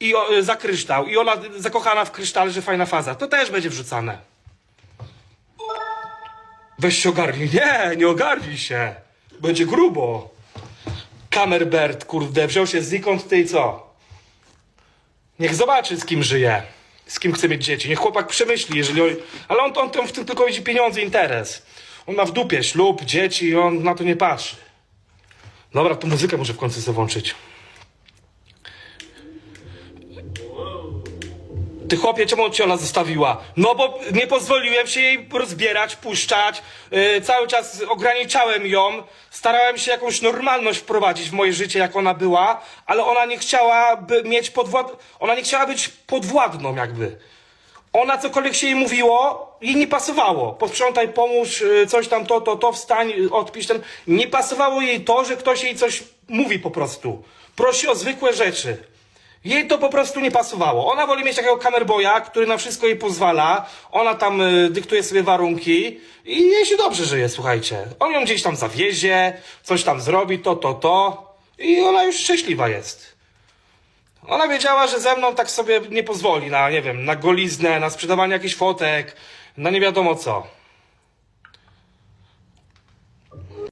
I o, y, za kryształ. I Ola y, zakochana w krysztale, że fajna faza. To też będzie wrzucane. Weź się ogarnij. Nie, nie ogarnij się. Będzie grubo. Kamerbert, kurde, wziął się znikąd ty i co? Niech zobaczy, z kim żyje. Z kim chce mieć dzieci. Niech chłopak przemyśli, jeżeli on... Ale on, on, on w tym tylko widzi pieniądze, interes. On ma w dupie ślub, dzieci i on na to nie patrzy. Dobra, to muzykę muszę w końcu sobie włączyć. Ty chłopie, czemu cię ona zostawiła? No bo nie pozwoliłem się jej rozbierać, puszczać. Yy, cały czas ograniczałem ją. Starałem się jakąś normalność wprowadzić w moje życie, jak ona była, ale ona nie chciała by mieć podwład... Ona nie chciała być podwładną jakby. Ona cokolwiek się jej mówiło, jej nie pasowało. Posprzątaj, pomóż, yy, coś tam, to, to, to, wstań, yy, odpisz ten. Nie pasowało jej to, że ktoś jej coś mówi po prostu. Prosi o zwykłe rzeczy. Jej to po prostu nie pasowało. Ona woli mieć takiego kamerboya, który na wszystko jej pozwala. Ona tam y, dyktuje sobie warunki i jej się dobrze żyje, słuchajcie. On ją gdzieś tam zawiezie, coś tam zrobi, to, to, to. I ona już szczęśliwa jest. Ona wiedziała, że ze mną tak sobie nie pozwoli na, nie wiem, na goliznę, na sprzedawanie jakichś fotek, na nie wiadomo co.